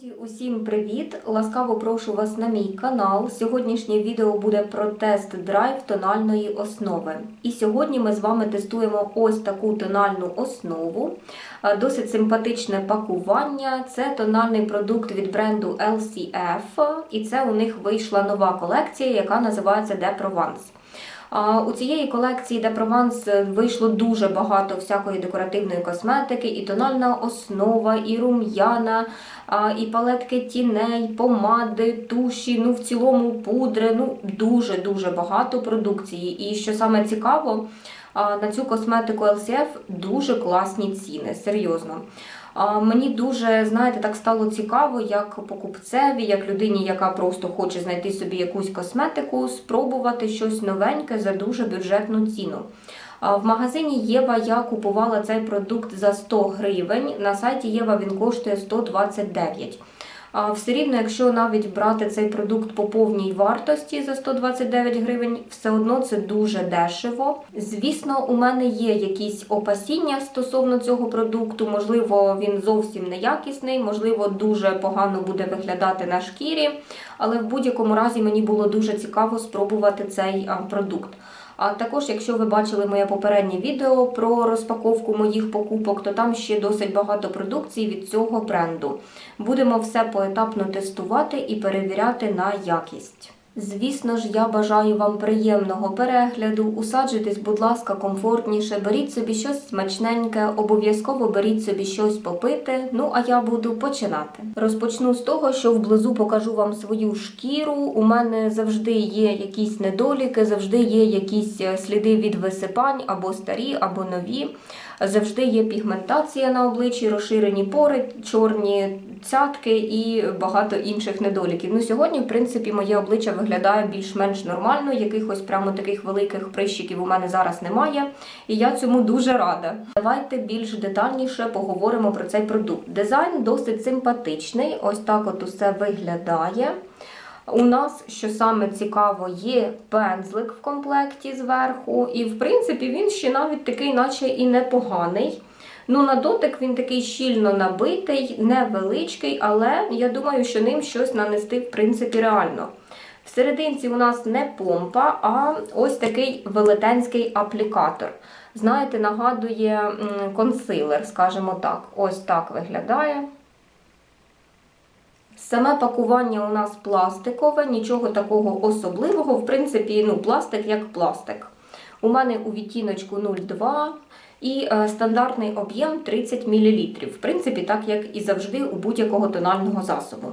Друзі, усім привіт! Ласкаво прошу вас на мій канал. Сьогоднішнє відео буде про тест-драйв тональної основи. І сьогодні ми з вами тестуємо ось таку тональну основу. Е, Досить симпатичне пакування. Це тональний продукт від бренду LCF, і це у них вийшла нова колекція, яка називається De Provence. У цієї колекції де Прованс вийшло дуже багато всякої декоративної косметики, і тональна основа, і рум'яна, і палетки тіней, помади, туші, ну в цілому пудри. Ну дуже дуже багато продукції. І що саме цікаво, на цю косметику LCF дуже класні ціни, серйозно. Мені дуже, знаєте, так стало цікаво, як покупцеві, як людині, яка просто хоче знайти собі якусь косметику, спробувати щось новеньке за дуже бюджетну ціну. В магазині Єва я купувала цей продукт за 100 гривень. На сайті Єва він коштує 129. А Все рівно, якщо навіть брати цей продукт по повній вартості за 129 гривень, все одно це дуже дешево. Звісно, у мене є якісь опасіння стосовно цього продукту. Можливо, він зовсім неякісний, можливо, дуже погано буде виглядати на шкірі, але в будь-якому разі мені було дуже цікаво спробувати цей продукт. А також, якщо ви бачили моє попереднє відео про розпаковку моїх покупок, то там ще досить багато продукції від цього бренду. Будемо все поетапно тестувати і перевіряти на якість. Звісно ж, я бажаю вам приємного перегляду. Усаджуйтесь, будь ласка, комфортніше, беріть собі щось смачненьке, обов'язково беріть собі щось попити. Ну а я буду починати. Розпочну з того, що вблизу покажу вам свою шкіру. У мене завжди є якісь недоліки, завжди є якісь е, сліди від висипань або старі, або нові. Завжди є пігментація на обличчі, розширені пори, чорні цятки і багато інших недоліків. Ну сьогодні, в принципі, моє обличчя виглядає більш-менш нормально. Якихось прямо таких великих прищиків у мене зараз немає, і я цьому дуже рада. Давайте більш детальніше поговоримо про цей продукт. Дизайн досить симпатичний. Ось так от усе виглядає. У нас, що саме цікаво, є пензлик в комплекті зверху, і в принципі він ще навіть такий, наче і непоганий. Ну, на дотик він такий щільно набитий, невеличкий, але я думаю, що ним щось нанести в принципі реально. В серединці у нас не помпа, а ось такий велетенський аплікатор. Знаєте, нагадує консилер, скажімо так. Ось так виглядає. Саме пакування у нас пластикове, нічого такого особливого. В принципі, ну, пластик як пластик. У мене у відтіночку 0,2 і е, стандартний об'єм 30 мл. В принципі, так як і завжди у будь-якого тонального засобу.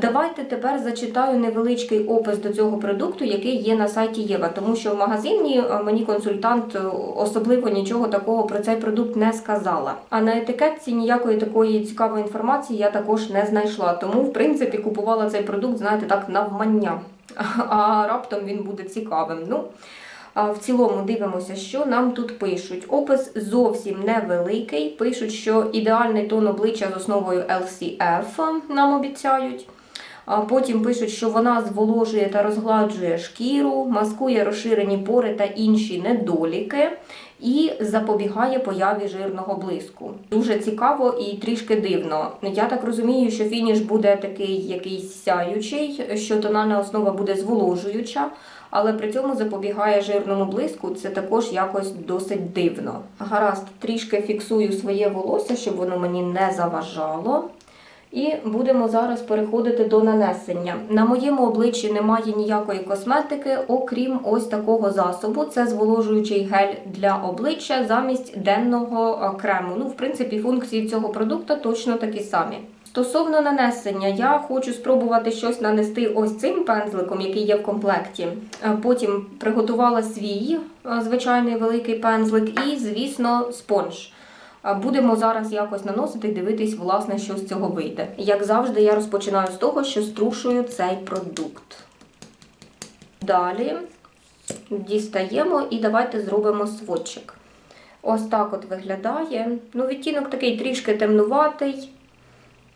Давайте тепер зачитаю невеличкий опис до цього продукту, який є на сайті Єва, тому що в магазині е, мені консультант е, особливо нічого такого про цей продукт не сказала. А на етикетці ніякої такої цікавої інформації я також не знайшла. Тому, в принципі, купувала цей продукт, знаєте, так навмання. А раптом він буде цікавим. Ну, в цілому дивимося, що нам тут пишуть. Опис зовсім невеликий. Пишуть, що ідеальний тон обличчя з основою LCF нам обіцяють. Потім пишуть, що вона зволожує та розгладжує шкіру, маскує розширені пори та інші недоліки і запобігає появі жирного блиску. Дуже цікаво і трішки дивно. Я так розумію, що фініш буде такий якийсь сяючий, що тональна основа буде зволожуюча, але при цьому запобігає жирному блиску. Це також якось досить дивно. Гаразд, трішки фіксую своє волосся, щоб воно мені не заважало. І будемо зараз переходити до нанесення. На моєму обличчі немає ніякої косметики, окрім ось такого засобу. Це зволожуючий гель для обличчя замість денного крему. Ну, в принципі, функції цього продукту точно такі самі. Стосовно нанесення, я хочу спробувати щось нанести ось цим пензликом, який є в комплекті. Е, Потім приготувала свій е, звичайний великий пензлик і, звісно, спонж. Будемо зараз якось наносити і дивитись, власне, що з цього вийде. Як завжди, я розпочинаю з того, що струшую цей продукт. Далі дістаємо і давайте зробимо сводчик. Ось так от виглядає. Ну, відтінок такий трішки темнуватий.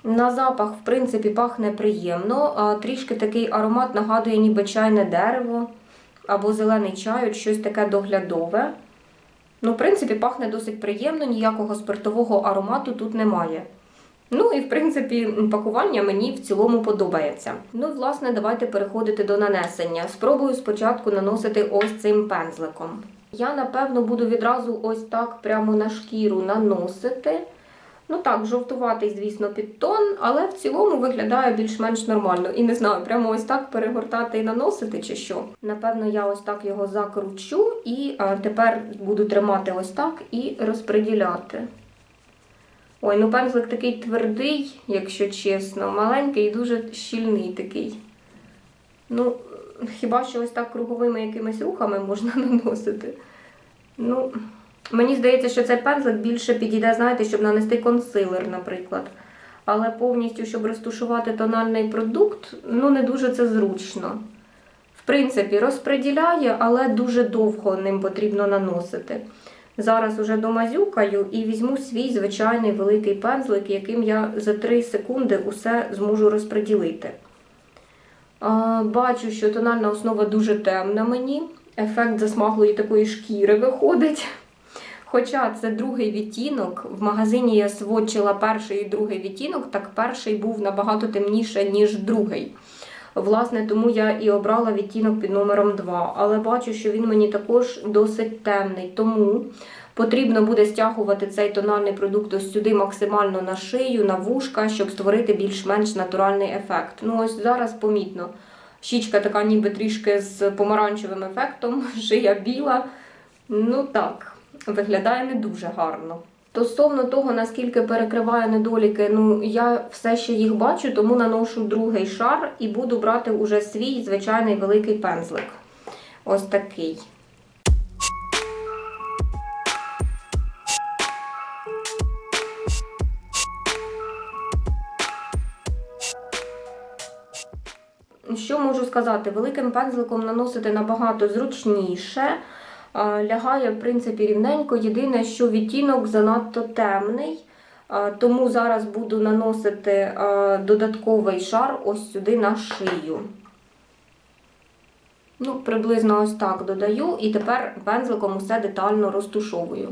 На запах, в принципі, пахне приємно, а трішки такий аромат нагадує ніби чайне дерево або зелений чай, от щось таке доглядове. Ну, в принципі, пахне досить приємно, ніякого спиртового аромату тут немає. Ну і в принципі пакування мені в цілому подобається. Ну власне давайте переходити до нанесення. Спробую спочатку наносити ось цим пензликом. Я напевно буду відразу ось так прямо на шкіру наносити. Ну так, жовтуватий, звісно, підтон, але в цілому виглядає більш-менш нормально. І не знаю, прямо ось так перегортати і наносити чи що. Напевно, я ось так його закручу і а, тепер буду тримати ось так і розподіляти. Ой, ну пензлик такий твердий, якщо чесно, маленький і дуже щільний такий. Ну, хіба що ось так круговими якимись рухами можна наносити. Ну, мені здається, що цей пензлик більше підійде, знаєте, щоб нанести консилер, наприклад. Але повністю, щоб розтушувати тональний продукт, ну не дуже це зручно. В принципі, розподіляє, але дуже довго ним потрібно наносити. Зараз уже домазюкаю і візьму свій звичайний великий пензлик, яким я за 3 секунди усе зможу розподілити. Бачу, що тональна основа дуже темна мені. Ефект засмаглої такої шкіри виходить. Хоча це другий відтінок, в магазині я сводчила перший і другий відтінок, так перший був набагато темніше, ніж другий. Власне, тому я і обрала відтінок під номером 2. Але бачу, що він мені також досить темний. Тому потрібно буде стягувати цей тональний продукт ось сюди максимально на шию, на вушка, щоб створити більш-менш натуральний ефект. Ну, ось зараз помітно. Щічка така ніби трішки з помаранчевим ефектом, шия біла. Ну так, виглядає не дуже гарно. Стосовно того, наскільки перекриває недоліки, ну я все ще їх бачу, тому наношу другий шар і буду брати уже свій звичайний великий пензлик. Ось такий. Що можу сказати? Великим пензликом наносити набагато зручніше. Лягає, в принципі, рівненько. Єдине, що відтінок занадто темний. Тому зараз буду наносити додатковий шар ось сюди на шию. Ну, приблизно ось так додаю, і тепер пензликом усе детально розтушовую.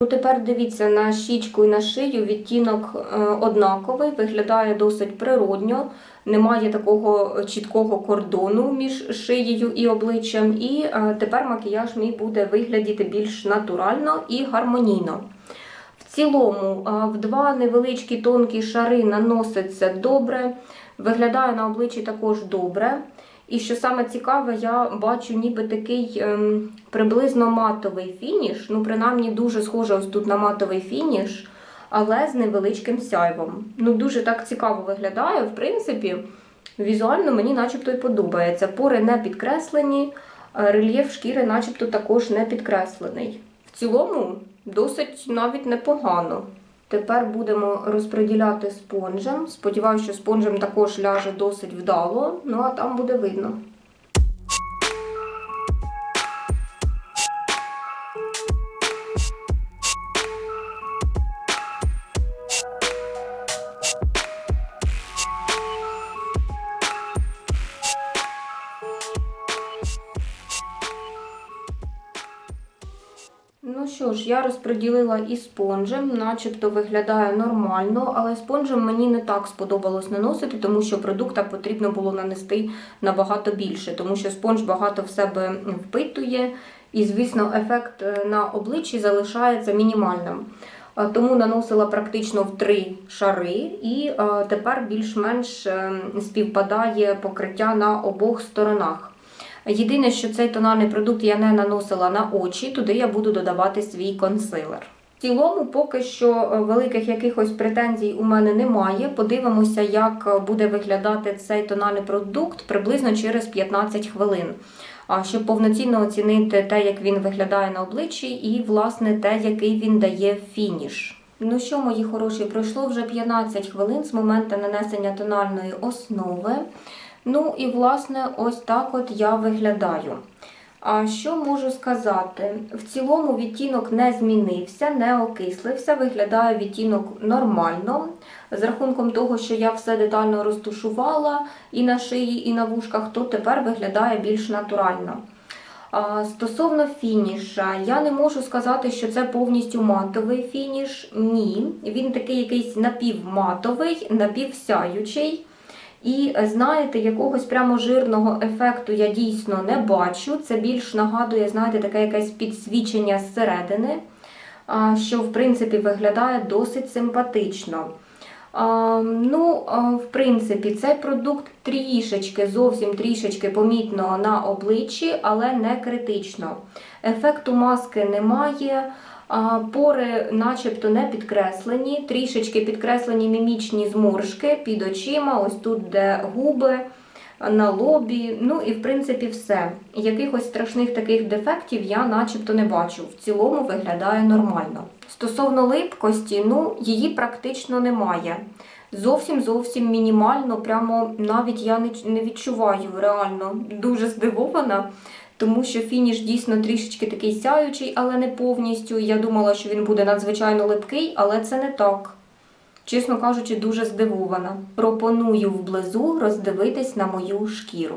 Ну, тепер дивіться на щічку і на шию відтінок е, однаковий, виглядає досить природньо, немає такого чіткого кордону між шиєю і обличчям. І е, тепер макіяж мій буде виглядіти більш натурально і гармонійно. В цілому, е, в два невеличкі тонкі шари наноситься добре, виглядає на обличчі також добре. І що саме цікаве, я бачу ніби такий ем, приблизно матовий фініш. Ну, принаймні, дуже схоже ось тут на матовий фініш, але з невеличким сяйвом. Ну, дуже так цікаво виглядає. В принципі, візуально мені начебто і подобається. Пори не підкреслені, рельєф шкіри начебто також не підкреслений. В цілому, досить навіть непогано. Тепер будемо розподіляти спонжем. Сподіваюся, що спонжем також ляже досить вдало, ну а там буде видно. Ну що ж, я розподілила і спонжем, начебто виглядає нормально, але спонжем мені не так сподобалось наносити, тому що продукта потрібно було нанести набагато більше, тому що спонж багато в себе впитує, і, звісно, ефект е, на обличчі залишається мінімальним. Е, Тому наносила практично в три шари, і е, тепер більш-менш співпадає покриття на обох сторонах. Єдине, що цей тональний продукт я не наносила на очі, туди я буду додавати свій консилер. В цілому, поки що е, великих якихось претензій у мене немає. Подивимося, як буде виглядати цей тональний продукт приблизно через 15 хвилин. Щоб повноцінно оцінити те, як він виглядає на обличчі, і власне те, який він дає фініш. Ну що, мої хороші, пройшло вже 15 хвилин з моменту нанесення тональної основи. Ну і власне ось так от я виглядаю. А що можу сказати? В цілому відтінок не змінився, не окислився, виглядає відтінок нормально. З рахунком того, що я все детально розтушувала і на шиї, і на вушках, то тепер виглядає більш натурально. Стосовно фініша, я не можу сказати, що це повністю матовий фініш. Ні, він такий якийсь напівматовий, напівсяючий. І е, знаєте, якогось прямо жирного ефекту я дійсно не бачу. Це більш нагадує, знаєте, таке якесь підсвічення зсередини, що в принципі виглядає досить симпатично. Ну, в принципі, цей продукт трішечки, зовсім трішечки помітно на обличчі, але не критично. Ефекту маски немає, пори начебто не підкреслені, трішечки підкреслені мімічні зморшки під очима, ось тут, де губи, на лобі. Ну і в принципі все. Якихось страшних таких дефектів я начебто не бачу. В цілому виглядає нормально. Стосовно липкості, ну її практично немає. Зовсім зовсім мінімально, прямо навіть я не, не відчуваю реально дуже здивована, тому що фініш дійсно трішечки такий сяючий, але не повністю. Я думала, що він буде надзвичайно липкий, але це не так. Чесно кажучи, дуже здивована. Пропоную вблизу роздивитись на мою шкіру.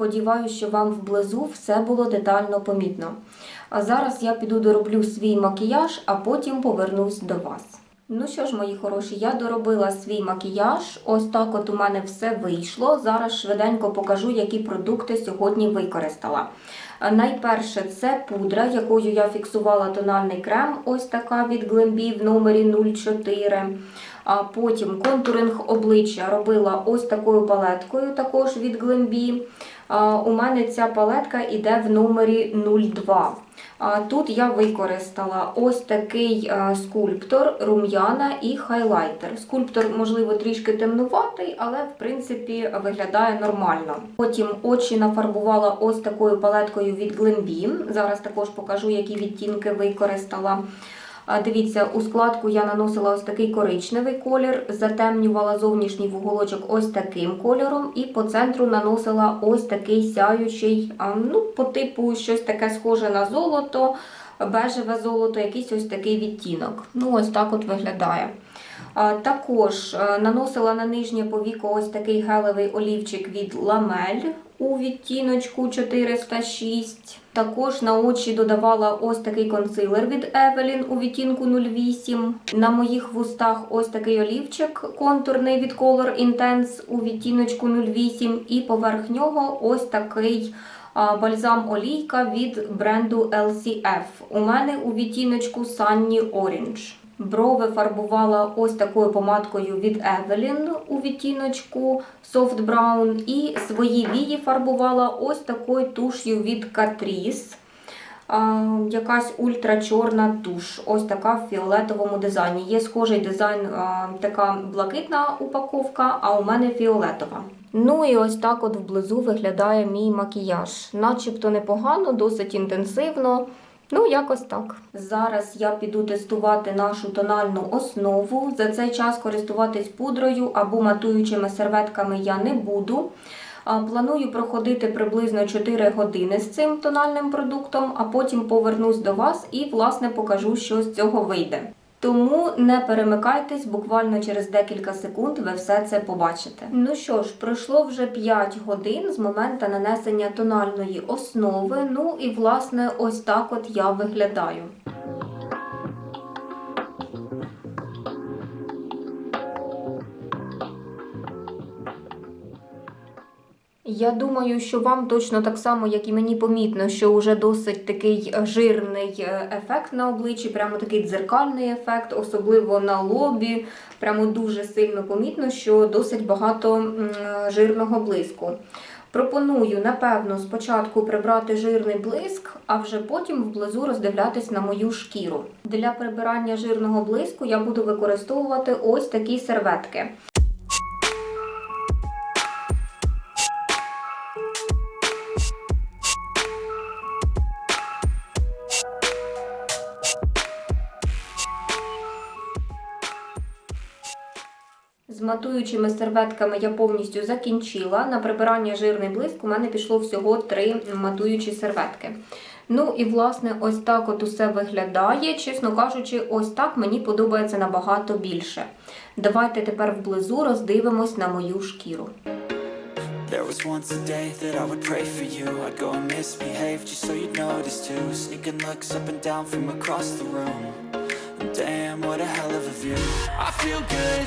Сподіваюся, що вам вблизу все було детально помітно. А зараз я піду дороблю свій макіяж, а потім повернусь до вас. Ну що ж, мої хороші, я доробила свій макіяж. Ось так от у мене все вийшло. Зараз швиденько покажу, які продукти сьогодні використала. Найперше це пудра, якою я фіксувала тональний крем, ось така від Glambi в номері 04. А потім контуринг обличчя робила ось такою палеткою, також від Glambi. У мене ця палетка йде в номері 02. Тут я використала ось такий скульптор, рум'яна і хайлайтер. Скульптор, можливо, трішки темнуватий, але в принципі виглядає нормально. Потім очі нафарбувала ось такою палеткою від Glambi. Зараз також покажу, які відтінки використала. Дивіться, у складку я наносила ось такий коричневий колір, затемнювала зовнішній вуголочок ось таким кольором, і по центру наносила ось такий сяючий, ну, по типу щось таке схоже на золото, бежеве золото, якийсь ось такий відтінок. Ну, ось так от виглядає. Також е, наносила на нижнє повіко ось такий гелевий олівчик від Ламель у відтіночку 406. Також на очі додавала ось такий консилер від Evelyn у відтінку 08. На моїх вустах ось такий олівчик контурний від Color Intense у відтіночку 08. І поверх нього ось такий бальзам олійка від бренду LCF. У мене у відтіночку Sunny Orange. Брови фарбувала ось такою помадкою від Evelyn у відтіночку Soft Brown. І свої вії фарбувала ось такою туш'ю від Catrice. Якась ультрачорна туш. Ось така в фіолетовому дизайні. Є схожий дизайн, така блакитна упаковка, а у мене фіолетова. Ну і ось так от вблизу виглядає мій макіяж. Начебто непогано, досить інтенсивно. Ну, якось так. Зараз я піду тестувати нашу тональну основу. За цей час користуватись пудрою або матуючими серветками я не буду. Планую проходити приблизно 4 години з цим тональним продуктом, а потім повернусь до вас і, власне, покажу, що з цього вийде. Тому не перемикайтесь, буквально через декілька секунд ви все це побачите. Ну що ж, пройшло вже 5 годин з моменту нанесення тональної основи. Ну і власне ось так от я виглядаю. Я думаю, що вам точно так само, як і мені помітно, що вже досить такий е, жирний е, ефект на обличчі, прямо такий дзеркальний ефект, особливо на лобі. Прямо дуже сильно помітно, що досить багато е, жирного блиску. Пропоную, напевно, спочатку прибрати жирний блиск, а вже потім вблизу роздивлятись на мою шкіру. Для прибирання жирного блиску я буду використовувати ось такі серветки. Матуючими серветками я повністю закінчила. На прибирання жирний блиск у мене пішло всього три матуючі серветки. Ну і власне ось так от усе виглядає. Чесно кажучи, ось так мені подобається набагато більше. Давайте тепер вблизу роздивимось на мою шкіру. There was once a day that I would pray for you I'd go and misbehave just so you'd notice too Sneaking looks up and down from across the room Damn, what a hell of a view I feel good,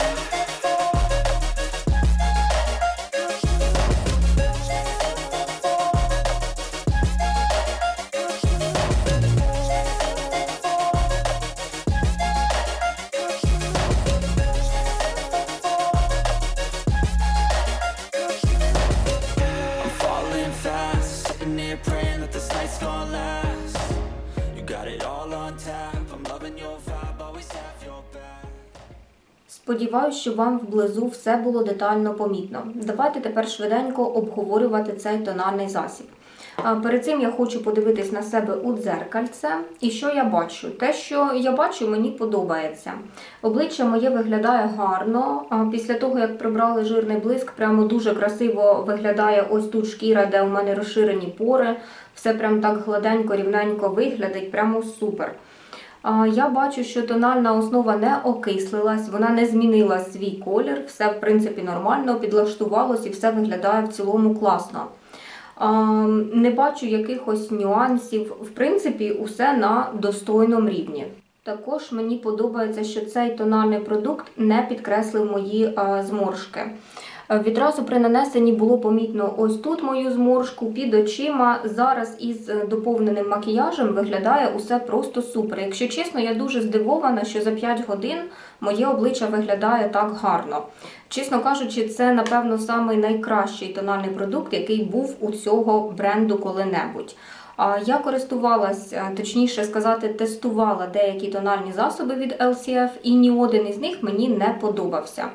Сподіваюсь, що вам вблизу все було детально помітно. Давайте тепер швиденько обговорювати цей тональний засіб. Перед цим я хочу подивитись на себе у дзеркальце. І що я бачу? Те, що я бачу, мені подобається. Обличчя моє виглядає гарно. Після того, як прибрали жирний блиск, прямо дуже красиво виглядає ось тут шкіра, де у мене розширені пори. Все прям так гладенько, рівненько виглядить, прямо супер. Я бачу, що тональна основа не окислилась, вона не змінила свій колір, все в принципі нормально підлаштувалось і все виглядає в цілому класно. Не бачу якихось нюансів. В принципі, усе на достойному рівні. Також мені подобається, що цей тональний продукт не підкреслив мої зморшки. Е, Відразу при нанесенні було помітно ось тут мою зморшку під очима. Зараз із е, доповненим макіяжем виглядає усе просто супер. Якщо чесно, я дуже здивована, що за 5 годин моє обличчя виглядає так гарно. Чесно кажучи, це напевно самий найкращий тональний продукт, який був у цього бренду коли-небудь. Я користувалась, е, точніше сказати, тестувала деякі тональні засоби від LCF, і ні один із них мені не подобався.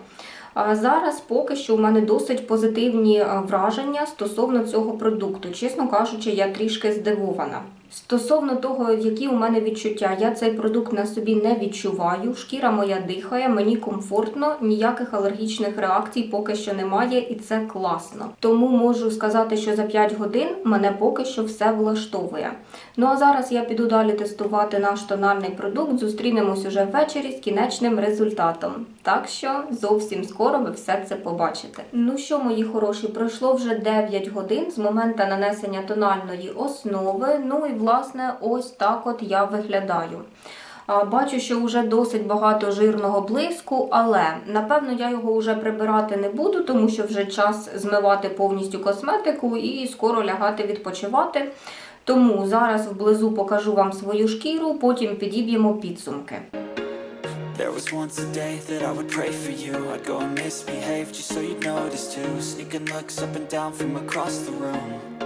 Зараз поки що у мене досить позитивні е, враження стосовно цього продукту. Чесно кажучи, я трішки здивована. Стосовно того, які у мене відчуття, я цей продукт на собі не відчуваю. Шкіра моя дихає, мені комфортно, ніяких алергічних реакцій поки що немає, і це класно. Тому можу сказати, що за 5 годин мене поки що все влаштовує. Ну а зараз я піду далі тестувати наш тональний продукт. Зустрінемось уже ввечері з кінечним результатом. Так що зовсім скоро ви все це побачите. Ну що, мої хороші, пройшло вже 9 годин з моменту нанесення тональної основи. Ну і власне ось так от я виглядаю. Бачу, що вже досить багато жирного блиску, але напевно я його вже прибирати не буду, тому що вже час змивати повністю косметику і скоро лягати відпочивати. Тому зараз вблизу покажу вам свою шкіру, потім підіб'ємо підсумки. There was once a day that I would pray for you. I'd go and misbehave just so you'd notice too. Sneaking looks up and down from across the room.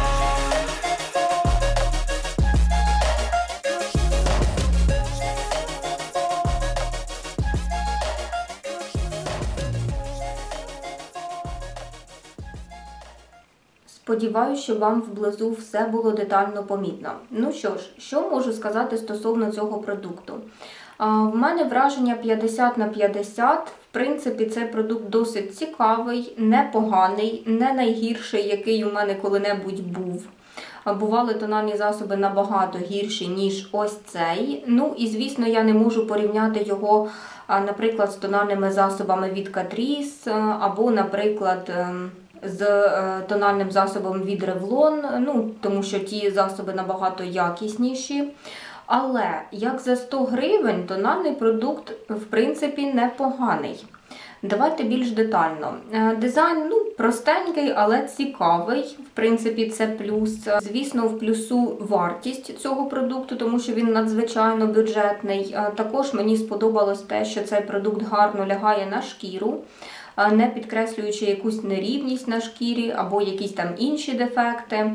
Сподіваюся, що вам вблизу все було детально помітно. Ну що ж, що можу сказати стосовно цього продукту? В мене враження 50 на 50. В принципі, цей продукт досить цікавий, непоганий, не найгірший, який у мене коли-небудь був. Бували тональні засоби набагато гірші, ніж ось цей. Ну і звісно, я не можу порівняти його, наприклад, з тональними засобами від Catrice, або, наприклад, ем, з е, тональним засобом від Revlon, ну, тому що ті засоби набагато якісніші. Але як за 100 гривень тональний продукт в принципі непоганий. Давайте більш детально. Е, Дизайн ну, простенький, але цікавий. В принципі, це плюс. Звісно, в плюсу вартість цього продукту, тому що він надзвичайно бюджетний. Е, Також мені сподобалось те, що цей продукт гарно лягає на шкіру, не підкреслюючи якусь нерівність на шкірі або якісь там інші дефекти.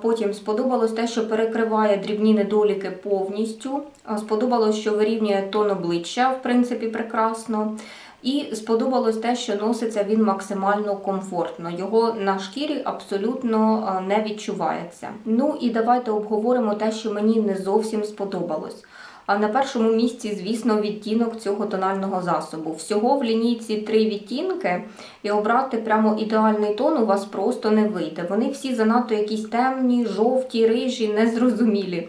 Потім сподобалось те, що перекриває дрібні недоліки повністю. Сподобалось, що вирівнює тон обличчя, в принципі, прекрасно. І сподобалось те, що носиться він максимально комфортно. Його на шкірі абсолютно не відчувається. Ну і давайте обговоримо те, що мені не зовсім сподобалось. А на першому місці, звісно, відтінок цього тонального засобу. Всього в лінійці три відтінки, і обрати прямо ідеальний тон у вас просто не вийде. Вони всі занадто якісь темні, жовті, рижі, незрозумілі.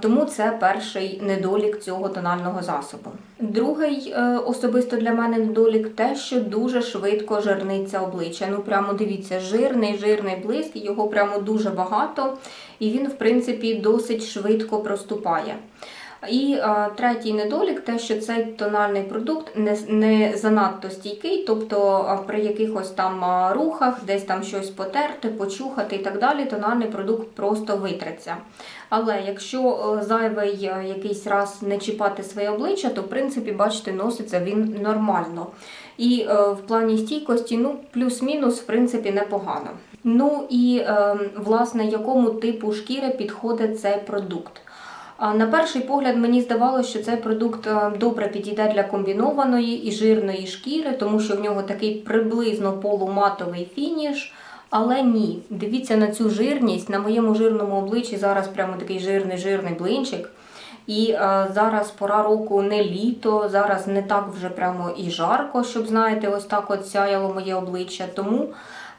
Тому це перший недолік цього тонального засобу. Другий е, особисто для мене недолік те, що дуже швидко жирниться обличчя. Ну прямо дивіться, жирний, жирний блиск, його прямо дуже багато, і він, в принципі, досить швидко проступає. І е, третій недолік те, що цей тональний продукт не, не занадто стійкий, тобто е, при якихось там е, рухах, десь там щось потерти, почухати і так далі, тональний продукт просто витреться. Але якщо зайвий якийсь раз не чіпати своє обличчя, то в принципі, бачите, носиться він нормально. І е, в плані стійкості, ну, плюс-мінус, в принципі, непогано. Ну і е, власне, якому типу шкіри підходить цей продукт? А На перший погляд мені здавалося, що цей продукт е, добре підійде для комбінованої і жирної шкіри, тому що в нього такий приблизно полуматовий фініш. Але ні, дивіться на цю жирність. На моєму жирному обличчі зараз прямо такий жирний жирний блинчик. І е, зараз пора року не літо, зараз не так вже прямо і жарко, щоб знаєте, ось так от сяяло моє обличчя. Тому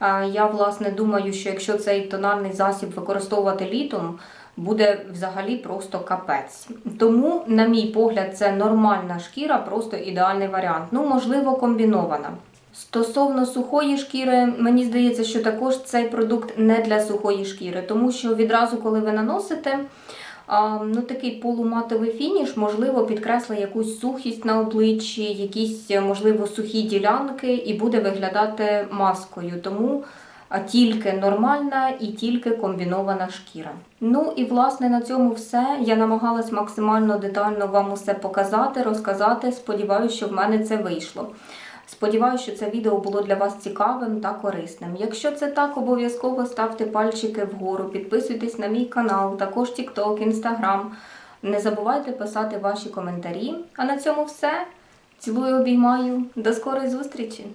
е, я власне думаю, що якщо цей тональний засіб використовувати літом, буде взагалі просто капець. Тому, на мій погляд, це нормальна шкіра, просто ідеальний варіант. Ну, можливо, комбінована. Стосовно сухої шкіри, мені здається, що також цей продукт не для сухої шкіри, тому що відразу, коли ви наносите, ну, такий полуматовий фініш, можливо, підкреслить якусь сухість на обличчі, якісь, можливо, сухі ділянки і буде виглядати маскою. Тому а тільки нормальна і тільки комбінована шкіра. Ну і власне на цьому все. Я намагалась максимально детально вам усе показати, розказати. Сподіваюся, що в мене це вийшло. Сподіваюся, що це відео було для вас цікавим та корисним. Якщо це так, обов'язково ставте пальчики вгору, підписуйтесь на мій канал, також TikTok, Instagram. Не забувайте писати ваші коментарі. А на цьому все. Цілую, обіймаю. До скорої зустрічі!